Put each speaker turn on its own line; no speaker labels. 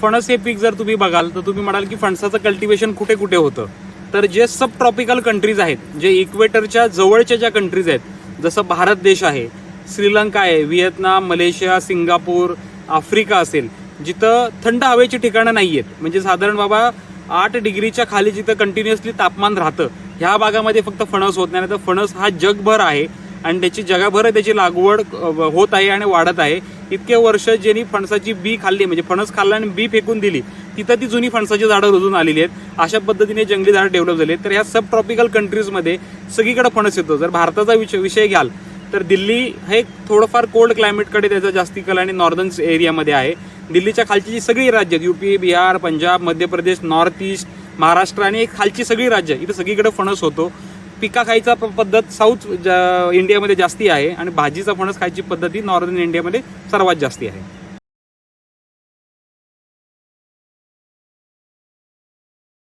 फणस हे पीक जर तुम्ही बघाल तर तुम्ही म्हणाल की फणसाचं कल्टिवेशन कुठे कुठे होतं? तर जे सब ट्रॉपिकल कंट्रीज आहेत जे इक्वेटरच्या जवळच्या ज्या कंट्रीज आहेत जसं भारत देश आहे श्रीलंका आहे व्हिएतनाम मलेशिया सिंगापूर आफ्रिका असेल जिथं थंड हवेची ठिकाणं नाही आहेत म्हणजे साधारण बाबा आठ डिग्रीच्या खाली जिथं कंटिन्युअसली तापमान राहतं ह्या भागामध्ये फक्त फणस होत नाही तर फणस हा जगभर आहे. आणि त्याची जगाभर त्याची लागवड होत आहे आणि वाढत आहे. इतके वर्ष ज्यांनी फणसाची बी खाल्ली म्हणजे फणस खाल्ला आणि बी फेकून दिली तिथं ती जुनी फणसाची झाडं रुजून आलेली आहेत. अशा पद्धतीने जंगली झाडं डेव्हलप झाले आहेत. तर ह्या सब ट्रॉपिकल कंट्रीजमध्ये सगळीकडे फणस येतो. जर भारताचा विषय विषय घ्याल तर दिल्ली हे थोडंफार कोल्ड क्लायमेटकडे त्याचा जास्ती कल आणि नॉर्दर्न एरियामध्ये आहे. दिल्लीच्या खालची जी सगळी राज्य आहेत UP Bihar Punjab Madhya Pradesh north east Maharashtra आणि खालची सगळी राज्य इथं सगळीकडे फणस होतो. पिका खायचा प- पद्धत साऊथ इंडियामध्ये जास्ती आहे आणि भाजीचा फणस खायची पद्धती नॉर्दर्न इंडियामध्ये सर्वात जास्ती आहे.